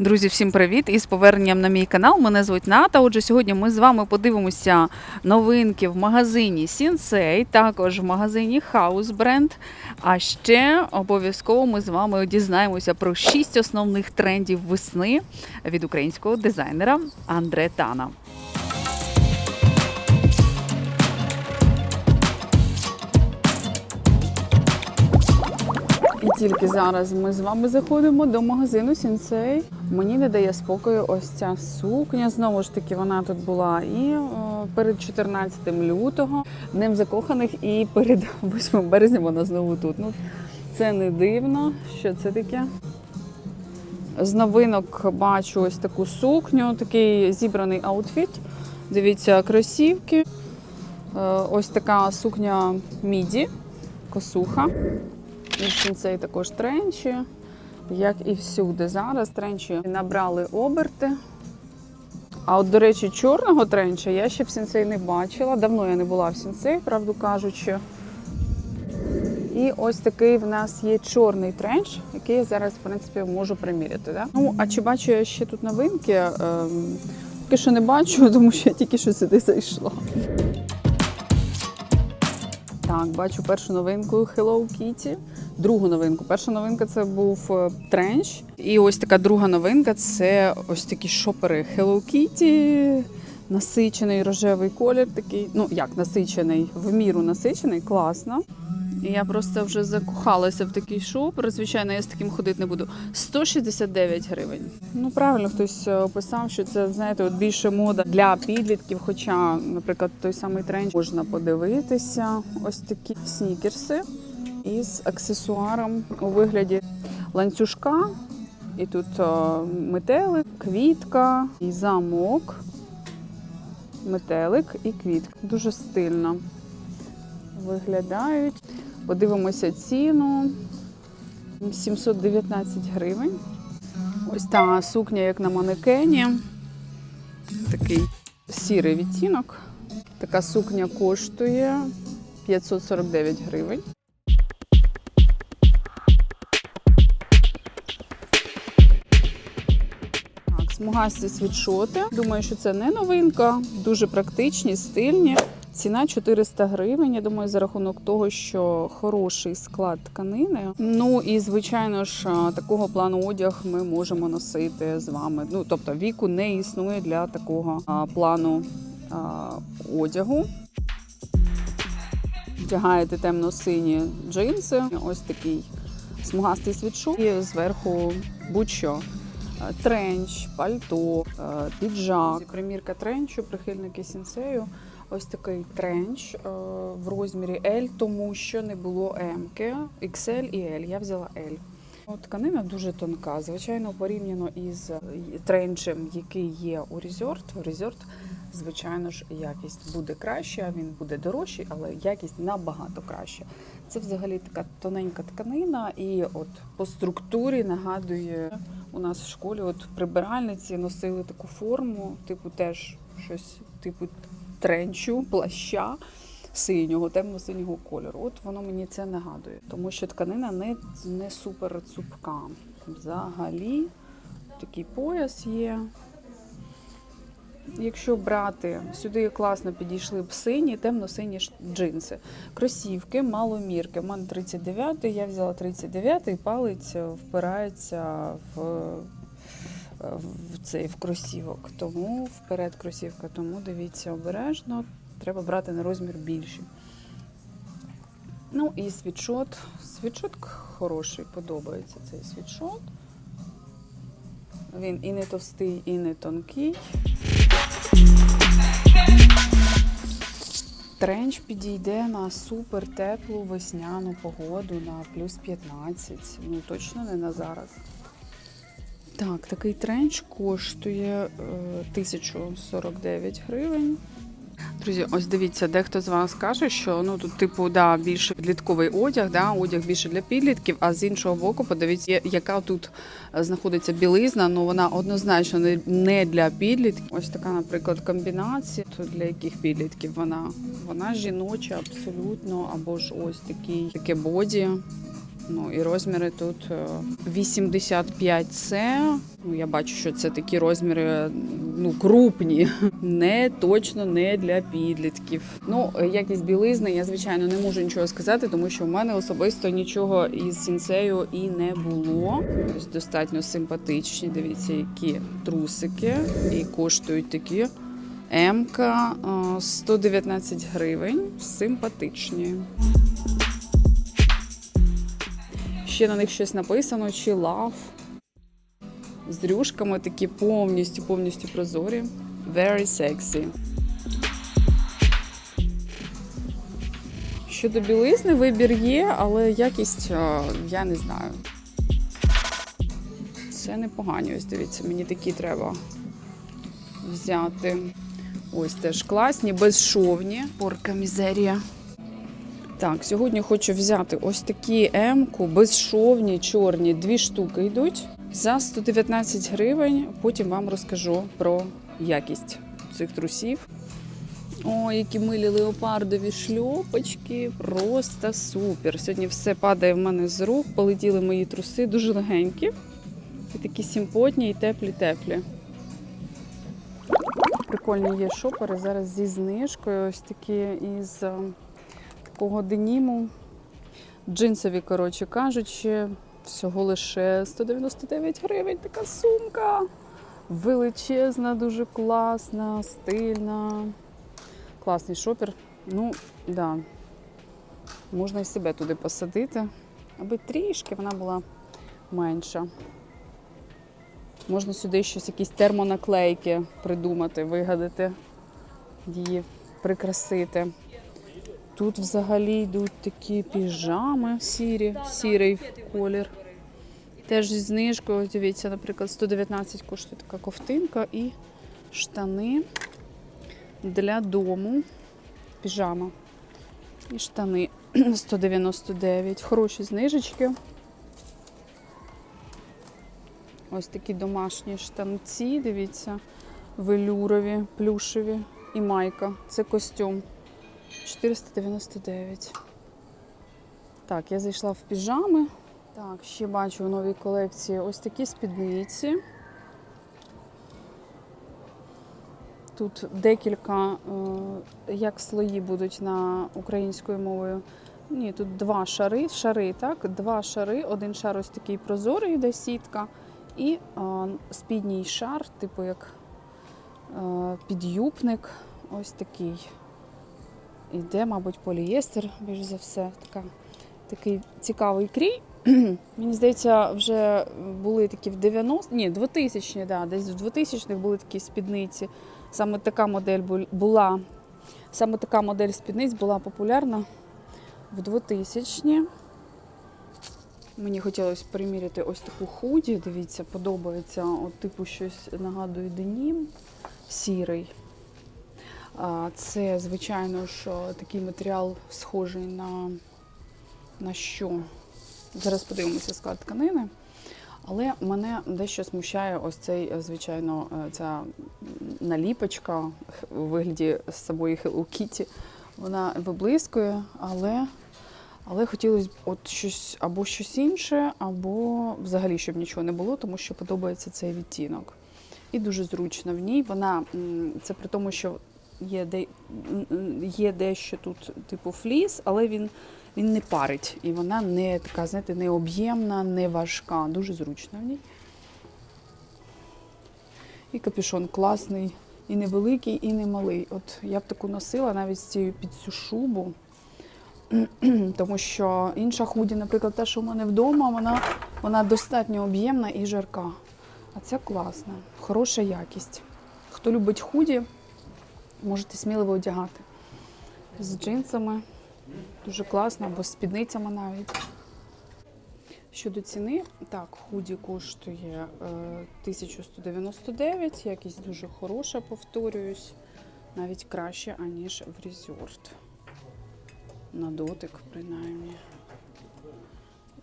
Друзі, всім привіт! І з поверненням на мій канал. Мене звуть Ната. Отже, сьогодні ми з вами подивимося новинки в магазині Сінсей, також в магазині House Brand. А ще обов'язково ми з вами дізнаємося про шість основних трендів весни від українського дизайнера Андре Тана. І тільки зараз ми з вами заходимо до магазину Сінсей. Мені не дає спокою ось ця сукня. Знову ж таки, вона тут була і е, перед 14 лютого, днем закоханих, і перед 8 березня вона знову тут. Ну це не дивно. Що це таке? З новинок бачу ось таку сукню, такий зібраний аутфіт. Дивіться, кросівки. Е, Ось така сукня міді, косуха. І сінцей також тренчі, як і всюди. Зараз тренчі набрали оберти. А от, до речі, чорного тренча я ще в сінцей не бачила. Давно я не була в сінцей, правду кажучи. І ось такий в нас є чорний тренч, який я зараз, в принципі, можу приміряти. Да? Ну, а чи бачу я ще тут новинки? Ем, поки що не бачу, тому що я тільки що сюди зайшла. Так, бачу першу новинку Hello Kitty. Другу новинку. Перша новинка це був е, тренч. І ось така друга новинка це ось такі шопери Hello Kitty. Насичений рожевий колір такий. Ну як насичений, в міру насичений, класно. Я просто вже закохалася в такий шопер. Звичайно, я з таким ходити не буду. 169 гривень. Ну правильно, хтось е, описав, що це знаєте, от більше мода для підлітків. Хоча, наприклад, той самий тренд можна подивитися. Ось такі снікерси із аксесуаром у вигляді ланцюжка. І тут е, метелик, квітка і замок. Метелик і квітка. Дуже стильно виглядають. Подивимося ціну. 719 гривень. Ось та сукня, як на манекені. Такий сірий відтінок. Така сукня коштує 549 гривень. Так, смугасті світшоти. Думаю, що це не новинка, дуже практичні, стильні. Ціна 400 гривень. Я думаю, за рахунок того, що хороший склад тканини. Ну і звичайно ж, такого плану одяг ми можемо носити з вами. Ну тобто віку не існує для такого а, плану а, одягу. Вдягаєте темно-сині джинси, ось такий смугастий світшот, і зверху будь-що. Тренч, пальто, піджак. Примірка тренчу, прихильники сінсею. Ось такий тренч е, в розмірі L, тому що не було М, XL і L. Я взяла L. Тканина дуже тонка. Звичайно, порівняно із е, тренчем, який є у Resort. У Resort, звичайно ж, якість буде краща, він буде дорожчий, але якість набагато краща. Це взагалі така тоненька тканина, і от по структурі нагадує у нас в школі от прибиральниці носили таку форму, типу теж щось типу тренчу, плаща синього, темно-синього кольору. От воно мені це нагадує, тому що тканина не, не супер цупка. Взагалі такий пояс є. Якщо брати, сюди класно підійшли б сині, темно-сині джинси. Кросівки, маломірки. У мене 39, я взяла 39 і палець впирається в, в цей в кросівок. Тому вперед кросівка. Тому дивіться обережно, треба брати на розмір більший. Ну і світшот. Світшот хороший, подобається цей світшот. Він і не товстий, і не тонкий. Тренч підійде на супер теплу весняну погоду на плюс 15. Ну точно не на зараз. Так, такий тренч коштує е, 1049 гривень. Друзі, ось дивіться, дехто з вас каже, що ну тут, типу, да, більше підлітковий одяг, да, одяг більше для підлітків. А з іншого боку, подивіться, яка тут е, знаходиться білизна. Ну вона однозначно не для підлітків. Ось така, наприклад, комбінація. То для яких підлітків вона? Вона жіноча абсолютно, або ж ось такий таке боді. Ну і розміри тут е, 85С. Ну, я бачу, що це такі розміри ну, крупні, не точно не для підлітків. Ну, е, якість білизни, я звичайно не можу нічого сказати, тому що в мене особисто нічого із сінцею і не було. Ось достатньо симпатичні. Дивіться, які трусики, і коштують такі. М-ка е, 119 гривень. Симпатичні. Ще на них щось написано, чи лав. З рюшками такі повністю, повністю прозорі. Very sexy. Щодо білизни, вибір є, але якість е, я не знаю. Це непогані, ось дивіться, мені такі треба взяти. Ось теж класні, безшовні. Порка мізерія. Так, сьогодні хочу взяти ось такі М-ку, безшовні, чорні, дві штуки йдуть за 119 гривень. Потім вам розкажу про якість цих трусів. О, які милі леопардові шльопочки. Просто супер. Сьогодні все падає в мене з рук. Полетіли мої труси, дуже легенькі. І такі симпотні і теплі-теплі. Прикольні є шопери зараз зі знижкою. Ось такі із е, такого деніму. Джинсові, коротше кажучи, всього лише 199 гривень. Така сумка. Величезна, дуже класна, стильна. Класний шопер. Ну, да. Можна і себе туди посадити, аби трішки вона була менша. Можна сюди щось, якісь термонаклейки придумати, вигадати, її прикрасити. Тут взагалі йдуть такі піжами сірі, сірий колір. Теж зі знижкою, дивіться, наприклад, 119 коштує така ковтинка і штани для дому. Піжама. І штани 199. Хороші знижечки. Ось такі домашні штанці, дивіться, велюрові, плюшеві і майка. Це костюм. 499. Так, я зайшла в піжами. Так, ще бачу в новій колекції ось такі спідниці. Тут декілька, е, як слої будуть на українською мовою. Ні, тут два шари, шари, так, два шари. Один шар ось такий прозорий, йде сітка, і е, спідній шар, типу як е, підюбник, ось такий. Іде, мабуть, полієстер, більш за все. Така, такий цікавий крій. Мені здається, вже були такі в 90 ні, 2000-ні, да, десь в 2000-х були такі спідниці. Саме така модель була, саме така модель спідниць була популярна в 2000-ні. Мені хотілося приміряти ось таку худі. Дивіться, подобається. От, типу щось нагадує денім сірий. Це, звичайно ж, такий матеріал схожий на, на що? Зараз подивимося склад тканини. Але мене дещо смущає ось цей, е, звичайно, е, ця наліпочка у вигляді з собою Hello Kitty. Вона виблискує, але, але хотілося б от щось або щось інше, або взагалі, щоб нічого не було, тому що подобається цей відтінок. І дуже зручно в ній. Вона це при тому, що є, де, є дещо тут, типу фліс, але він, він не парить. І вона не така, знаєте, не об'ємна, не важка. Дуже зручно в ній. І капюшон класний, і невеликий, і не малий. От я б таку носила навіть цією під цю шубу. Тому що інша худі, наприклад, та, що в мене вдома, вона, вона достатньо об'ємна і жарка. А ця класна, хороша якість. Хто любить худі, можете сміливо одягати. З джинсами дуже класно, або з спідницями навіть. Щодо ціни, так, худі коштує е, 1199, якість дуже хороша, повторююсь, навіть краще, аніж в Resort. На дотик, принаймні.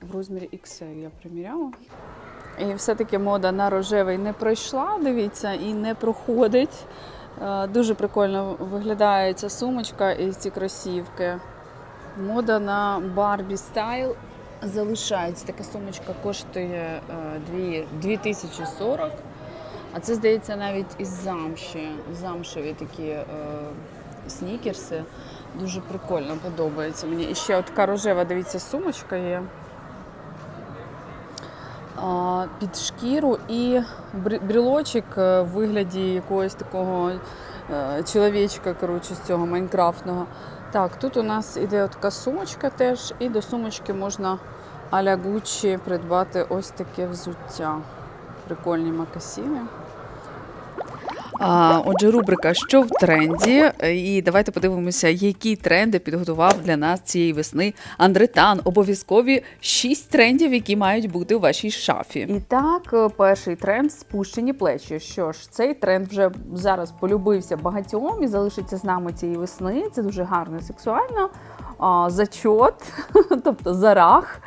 В розмірі XL я приміряла. І все-таки мода на рожевий не пройшла, дивіться, і не проходить. Е, Дуже прикольно виглядає ця сумочка і ці кросівки. Мода на Барбі стайл залишається. Така сумочка коштує е, 2 2040. А це, здається, навіть із замші. Замшеві такі е, снікерси. Дуже прикольно подобається мені. І ще от така рожева, дивіться, сумочка є. Під шкіру і брілочок е, в вигляді якогось такого е, чоловічка, коротше, з цього майнкрафтного. Так, тут у нас іде от така сумочка теж, і до сумочки можна а-ля Gucci придбати ось таке взуття. Прикольні макасіни. А, отже, рубрика Що в тренді? І давайте подивимося, які тренди підготував для нас цієї весни Андретан. Обов'язкові шість трендів, які мають бути у вашій шафі. І так, е, перший тренд спущені плечі. Що ж, цей тренд вже зараз полюбився багатьом і залишиться з нами цієї весни. Це дуже гарно і сексуально. Зачот, тобто зарах.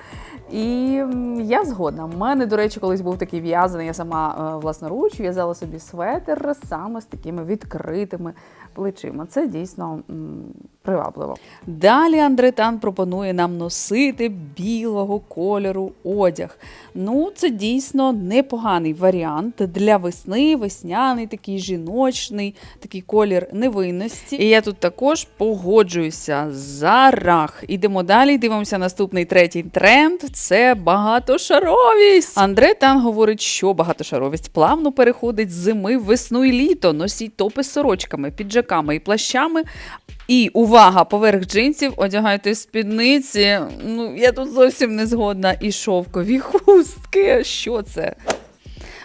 І я згодна. У мене, до речі, колись був такий в'язаний, я сама е, власноруч в'язала собі светер саме з такими відкритими плечима. Це дійсно привабливо. Далі Андретан пропонує нам носити білого кольору одяг. Ну, це дійсно непоганий варіант для весни, весняний, такий жіночний, такий колір невинності. І я тут також погоджуюся. Зарах. Ідемо далі. Дивимося наступний третій тренд. Це багатошаровість. Андре Тан говорить, що багатошаровість плавно переходить з зими в весну і літо. Носіть топи з сорочками, піджаками і плащами. І увага, поверх джинсів одягайте спідниці. Ну, я тут зовсім не згодна. І шовкові хустки. Що це?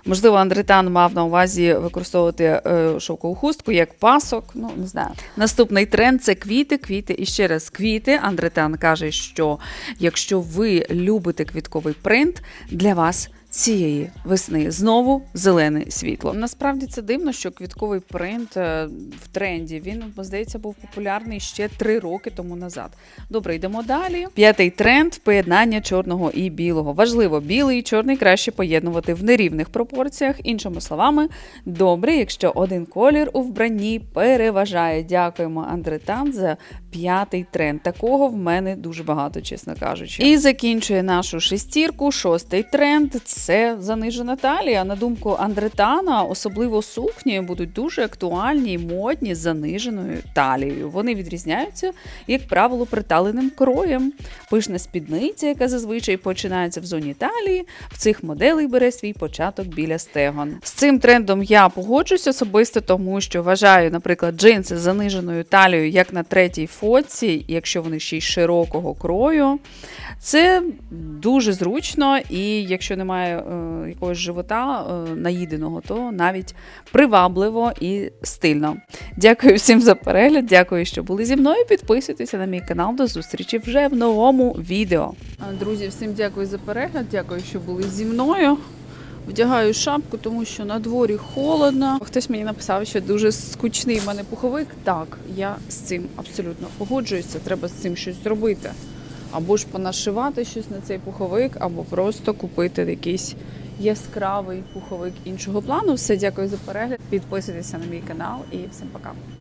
Можливо, Андретан мав на увазі використовувати е, шовкову хустку як пасок. Ну не знаю. Наступний тренд це квіти, квіти і ще раз квіти. Андретан каже, що якщо ви любите квітковий принт, для вас. Цієї весни знову зелене світло. Насправді це дивно, що квітковий принт е, в тренді. Він здається був популярний ще три роки тому назад. Добре, йдемо далі. П'ятий тренд поєднання чорного і білого. Важливо, білий і чорний краще поєднувати в нерівних пропорціях. Іншими словами, добре, якщо один колір у вбранні переважає. Дякуємо Андретан за п'ятий тренд. Такого в мене дуже багато, чесно кажучи. І закінчує нашу шестірку. Шостий тренд це занижена талія. На думку Андретана, особливо сукні будуть дуже актуальні і модні з заниженою талією. Вони відрізняються, як правило, приталеним кроєм. Пишна спідниця, яка зазвичай починається в зоні талії, в цих моделей бере свій початок біля стегон. З цим трендом я погоджусь особисто, тому що вважаю, наприклад, джинси з заниженою талією, як на третій фоці, якщо вони ще й широкого крою. Це дуже зручно, і якщо немає е, якогось живота е, наїденого, то навіть привабливо і стильно. Дякую всім за перегляд. Дякую, що були зі мною. Підписуйтеся на мій канал. До зустрічі вже в новому відео. Друзі, всім дякую за перегляд. Дякую, що були зі мною. Вдягаю шапку, тому що на дворі холодно. Хтось мені написав, що дуже скучний в мене пуховик. Так, я з цим абсолютно погоджуюся. Треба з цим щось зробити. Або ж понашивати щось на цей пуховик, або просто купити якийсь яскравий пуховик іншого плану. Все, дякую за перегляд. Підписуйтеся на мій канал і всім пока.